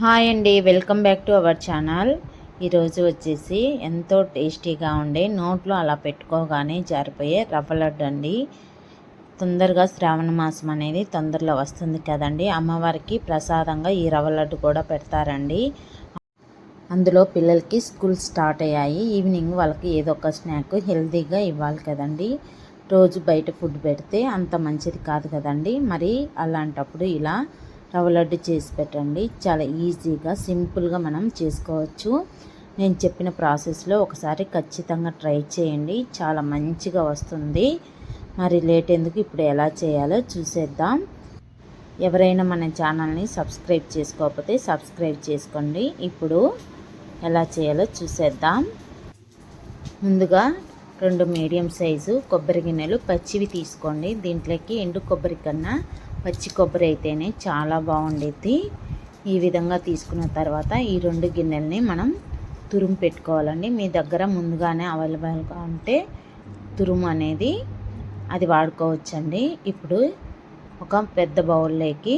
Hi అండి welcome back to our channel. ఈరోజు వచ్చేసి ఎంతో టేస్టీగా ఉండే నోట్లో అలా పెట్టుకోగానే జారిపోయే రవ్వ లడ్డు అండి. తొందరగా శ్రావణ మాసం అనేది తొందరలో వస్తుంది కదండి. అమ్మవారికి ప్రసాదంగా ఈ రవ్వ లడ్డు కూడా పెడతారండి. అందులో పిల్లలకి స్కూల్ స్టార్ట్ అయ్యాయి. ఈవినింగ్ వాళ్ళకి ఏదో ఒక స్నాక్ హెల్తీగా ఇవ్వాలి కదండి. రోజు బయట ఫుడ్ పెడితే అంత మంచిది కాదు కదండి. మరి అలాంటప్పుడు ఇలా రవ్వ లడ్డు చేసి పెట్టండి. చాలా ఈజీగా సింపుల్గా మనం చేసుకోవచ్చు. నేను చెప్పిన ప్రాసెస్లో ఒకసారి ఖచ్చితంగా ట్రై చేయండి. చాలా మంచిగా వస్తుంది. మరి లేట్ ఎందుకు ఇప్పుడు ఎలా చేయాలో చూసేద్దాం. ఎవరైనా మన ఛానల్ని సబ్స్క్రైబ్ చేసుకోకపోతే సబ్స్క్రైబ్ చేసుకోండి. ఇప్పుడు ఎలా చేయాలో చూసేద్దాం. ముందుగా రెండు మీడియం సైజు కొబ్బరి గిన్నెలు పచ్చివి తీసుకోండి. దీంట్లోకి ఎండు కొబ్బరి కన్నా పచ్చి కొబ్బరి అయితేనే చాలా బాగుండేది ఈ విధంగా తీసుకున్న తర్వాత ఈ రెండు గిన్నెల్ని మనం తురుము పెట్టుకోవాలండి. మీ దగ్గర ముందుగానే అవైలబుల్గా ఉంటే తురుము అనేది అది వాడుకోవచ్చండి. ఇప్పుడు ఒక పెద్ద బౌల్లోకి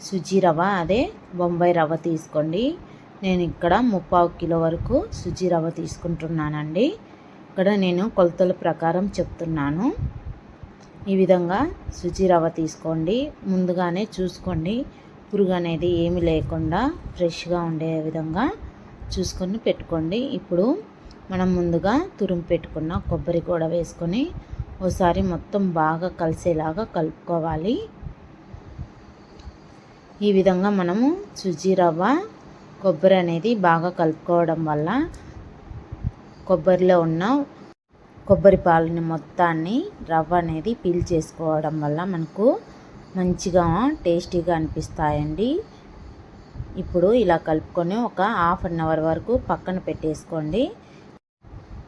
సుజీ రవ్వ అదే బొంబాయి రవ్వ తీసుకోండి. నేను ఇక్కడ ముప్పావు కిలో వరకు సుజీ రవ్వ తీసుకుంటున్నానండి. ఇక్కడ నేను కొలతల ప్రకారం చెప్తున్నాను. ఈ విధంగా శుచి రవ్వ తీసుకోండి. ముందుగానే చూసుకోండి. పురుగు అనేది ఏమి లేకుండా ఫ్రెష్గా ఉండే విధంగా చూసుకొని పెట్టుకోండి. ఇప్పుడు మనం ముందుగా తురుము పెట్టుకున్న కొబ్బరి కూడా వేసుకొని ఒకసారి మొత్తం బాగా కలిసేలాగా కలుపుకోవాలి. ఈ విధంగా మనము సుజీ రవ్వ కొబ్బరి అనేది బాగా కలుపుకోవడం వల్ల కొబ్బరిలో ఉన్న కొబ్బరి పాలని మొత్తాన్ని రవ్వ అనేది పీల్ చేసుకోవడం వల్ల మనకు మంచిగా టేస్టీగా అనిపిస్తాయండి. ఇప్పుడు ఇలా కలుపుకొని ఒక హాఫ్ అన్ అవర్ వరకు పక్కన పెట్టేసుకోండి.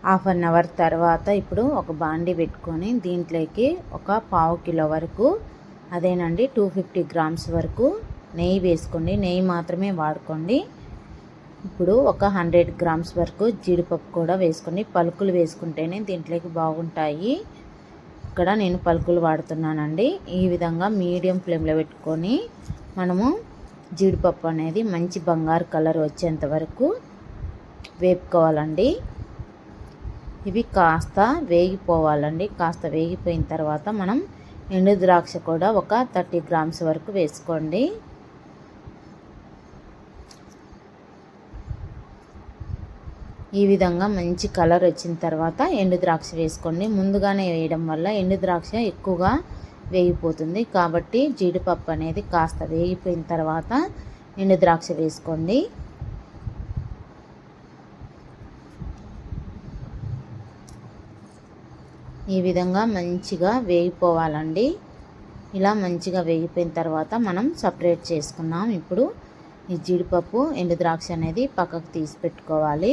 హాఫ్ అన్ అవర్ తర్వాత ఇప్పుడు ఒక బాండి పెట్టుకొని దీంట్లోకి ఒక పావు కిలో వరకు అదేనండి టూ ఫిఫ్టీ గ్రామ్స్ వరకు నెయ్యి వేసుకోండి. నెయ్యి మాత్రమే వాడుకోండి. ఇప్పుడు ఒక హండ్రెడ్ గ్రామ్స్ వరకు జీడిపప్పు కూడా వేసుకొని పలుకులు వేసుకుంటేనే దీంట్లోకి బాగుంటాయి. ఇక్కడ నేను పలుకులు వాడుతున్నానండి. ఈ విధంగా మీడియం ఫ్లేమ్లో పెట్టుకొని మనము జీడిపప్పు అనేది మంచి బంగారు కలర్ వచ్చేంత వరకు వేపుకోవాలండి. ఇవి కాస్త వేగిపోవాలండి. కాస్త వేగిపోయిన తర్వాత మనం ఎండు ద్రాక్ష కూడా ఒక థర్టీ గ్రామ్స్ వరకు వేసుకోండి. ఈ విధంగా మంచి కలర్ వచ్చిన తర్వాత ఎండు ద్రాక్ష వేసుకోండి. ముందుగానే వేయడం వల్ల ఎండు ద్రాక్ష ఎక్కువగా వేగిపోతుంది. కాబట్టి జీడిపప్పు అనేది కాస్త వేగిపోయిన తర్వాత ఎండు ద్రాక్ష వేసుకోండి. ఈ విధంగా మంచిగా వేగిపోవాలండి. ఇలా మంచిగా వేగిపోయిన తర్వాత మనం సపరేట్ చేసుకున్నాం. ఇప్పుడు ఈ జీడిపప్పు ఎండు ద్రాక్ష అనేది పక్కకు తీసి పెట్టుకోవాలి.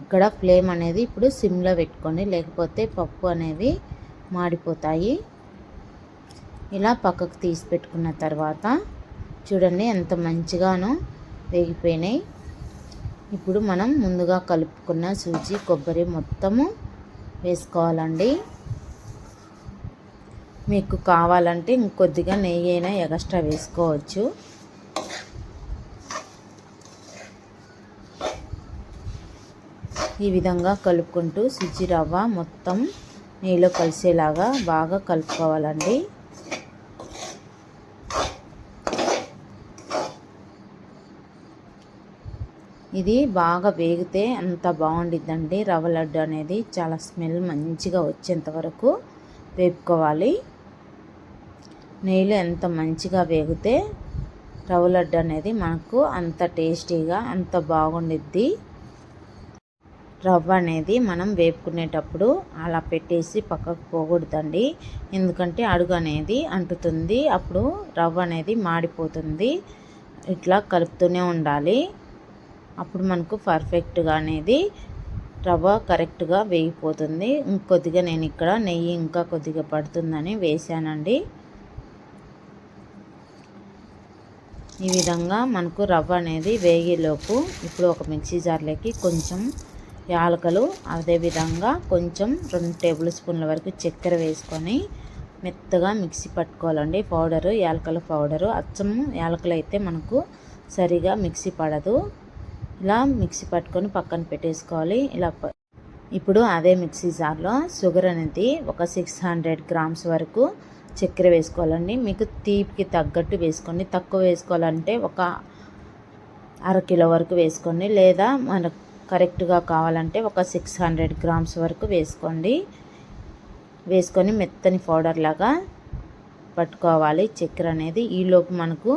ఇక్కడ ఫ్లేమ్ అనేది ఇప్పుడు సిమ్లో పెట్టుకోండి. లేకపోతే పప్పు అనేవి మాడిపోతాయి. ఇలా పక్కకు తీసి పెట్టుకున్న తర్వాత చూడండి ఎంత మంచిగానో వేగిపోయినాయి. ఇప్పుడు మనం ముందుగా కలుపుకున్న సూజీ కొబ్బరి మొత్తము వేసుకోవాలండి. మీకు కావాలంటే ఇంకొద్దిగా నెయ్యి అయినా ఎక్స్ట్రా వేసుకోవచ్చు. ఈ విధంగా కలుపుకుంటూ సుజి రవ్వ మొత్తం నీళ్ళు కలిసేలాగా బాగా కలుపుకోవాలండి. ఇది బాగా వేగితే అంత బాగుండిద్దండి. రవ్వ లడ్డు అనేది చాలా స్మెల్ మంచిగా వచ్చేంత వరకు వేపుకోవాలి. నెయ్యిలో ఎంత మంచిగా వేగితే రవ్వ లడ్డు అనేది మనకు అంత టేస్టీగా అంత బాగుండిద్ది. రవ్వ అనేది మనం వేపుకునేటప్పుడు అలా పెట్టేసి పక్కకు పోకూడదండి ఎందుకంటే అడుగు అనేది అంటుతుంది. అప్పుడు రవ్వ అనేది మాడిపోతుంది. ఇట్లా కలుపుతూనే ఉండాలి. అప్పుడు మనకు పర్ఫెక్ట్గా అనేది రవ్వ కరెక్ట్గా వేగిపోతుంది. ఇంకొద్దిగా నేను ఇక్కడ నెయ్యి ఇంకా కొద్దిగా పడుతుందని వేసానండి. ఈ విధంగా మనకు రవ్వ అనేది వేగేలోపు ఇప్పుడు ఒక మిక్సీ జార్లోకి కొంచెం యాలకలు అదేవిధంగా కొంచెం రెండు టేబుల్ స్పూన్ల వరకు చక్కెర వేసుకొని మెత్తగా మిక్సీ పట్టుకోవాలండి. Powder యాలకల powder. అచ్చము యాలకలు అయితే మనకు సరిగా మిక్సీ పడదు. ఇలా మిక్సీ పట్టుకొని పక్కన పెట్టేసుకోవాలి. ఇలా ఇప్పుడు అదే మిక్సీ జార్లో షుగర్ అనేది ఒక సిక్స్ హండ్రెడ్ గ్రామ్స్ వరకు చక్కెర వేసుకోవాలండి. మీకు తీపికి తగ్గట్టు వేసుకోండి. తక్కువ వేసుకోవాలంటే ఒక అర కిలో వరకు వేసుకోండి. లేదా మనకు కరెక్ట్గా కావాలంటే ఒక సిక్స్ హండ్రెడ్ గ్రామ్స్ వరకు వేసుకోండి. వేసుకొని మెత్తని పౌడర్ లాగా పట్టుకోవాలి. చక్కెర అనేది ఈలోపు మనకు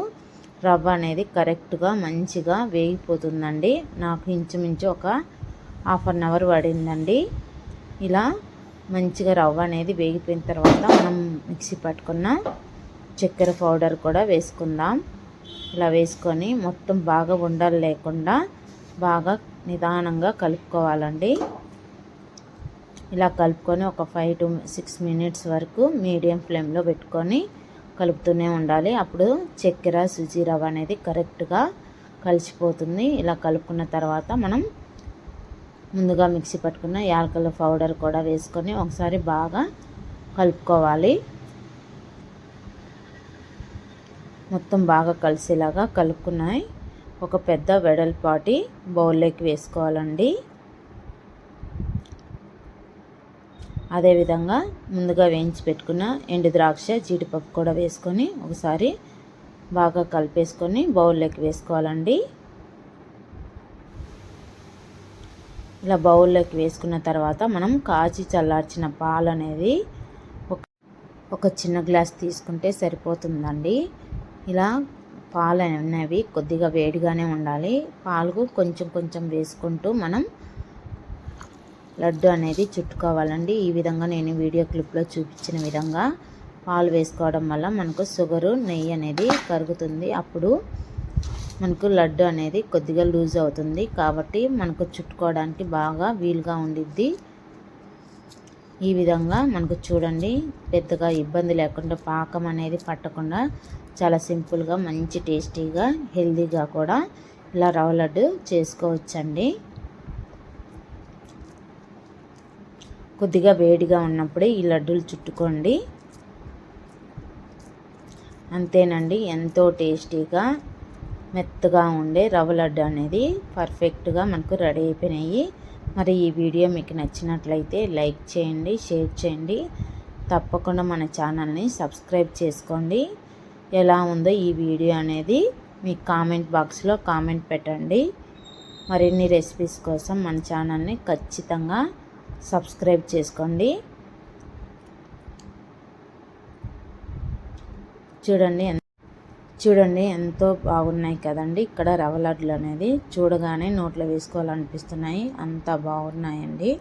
రవ్వ అనేది కరెక్ట్గా మంచిగా వేగిపోతుందండి. నాకు ఇంచుమించు ఒక హాఫ్ అన్ అవర్ పడిందండి. ఇలా మంచిగా రవ్వ అనేది వేగిపోయిన తర్వాత మనం మిక్సీ పట్టుకున్న చక్కెర పౌడర్ కూడా వేసుకుందాం. ఇలా వేసుకొని మొత్తం బాగా ఉండలు లేకుండా బాగా నిదానంగా కలుపుకోవాలండి. ఇలా కలుపుకొని ఒక ఫైవ్ టు సిక్స్ మినిట్స్ వరకు మీడియం ఫ్లేమ్లో పెట్టుకొని కలుపుతూనే ఉండాలి. అప్పుడు చక్కెర సుజీ రవ్వ అనేది కరెక్ట్గా కలిసిపోతుంది. ఇలా కలుపుకున్న తర్వాత మనం ముందుగా మిక్సీ పట్టుకున్న యాలకల పౌడర్ కూడా వేసుకొని ఒకసారి బాగా కలుపుకోవాలి. మొత్తం బాగా కలిసేలాగా కలుపుకున్నాయి. ఒక పెద్ద వెడల్పాటి బౌల్లోకి వేసుకోవాలండి. అదేవిధంగా ముందుగా వేయించి పెట్టుకున్న ఎండు ద్రాక్ష జీడిపప్పు కూడా వేసుకొని ఒకసారి బాగా కలిపేసుకొని బౌల్లోకి వేసుకోవాలండి. ఇలా బౌల్లోకి వేసుకున్న తర్వాత మనం కాచి చల్లార్చిన పాలు అనేది ఒక ఒక చిన్న గ్లాస్ తీసుకుంటే సరిపోతుందండి. ఇలా పాలు అనేవి కొద్దిగా వేడిగానే ఉండాలి. పాలు కొంచెం కొంచెం వేసుకుంటూ మనం లడ్డు అనేది చుట్టుకోవాలండి. ఈ విధంగా నేను వీడియో క్లిప్లో చూపించిన విధంగా పాలు వేసుకోవడం వల్ల మనకు షుగరు నెయ్యి అనేది కరుగుతుంది. అప్పుడు మనకు లడ్డు అనేది కొద్దిగా లూజ్ అవుతుంది. కాబట్టి మనకు చుట్టుకోవడానికి బాగా వీలుగా ఉండిద్ది. ఈ విధంగా మనకు చూడండి పెద్దగా ఇబ్బంది లేకుండా పాకం అనేది పట్టకుండా చాలా సింపుల్గా మంచి టేస్టీగా హెల్తీగా కూడా ఇలా రవ్వ లడ్డు చేసుకోవచ్చండి. కొద్దిగా వేడిగా ఉన్నప్పుడే ఈ లడ్డూలు చుట్టుకోండి. అంతేనండి ఎంతో టేస్టీగా మెత్తగా ఉండే రవ్వ లడ్డు అనేది పర్ఫెక్ట్గా మనకు రెడీ అయిపోయినాయి. మరి ఈ వీడియో మీకు నచ్చినట్లయితే లైక్ చేయండి షేర్ చేయండి. తప్పకుండా మన ఛానల్ని సబ్స్క్రైబ్ చేసుకోండి. ఎలా ఉందో ఈ వీడియో అనేది మీ కామెంట్ బాక్స్లో కామెంట్ పెట్టండి. మరిన్ని రెసిపీస్ కోసం మన ఛానల్ని ఖచ్చితంగా సబ్స్క్రైబ్ చేసుకోండి. చూడండి చూడండి ఎంతో బాగున్నాయి కదండి. ఇక్కడ రవ్వ లడ్లు అనేది చూడగానే నోట్లో వేసుకోవాలనిపిస్తున్నాయి. అంత బాగున్నాయండి.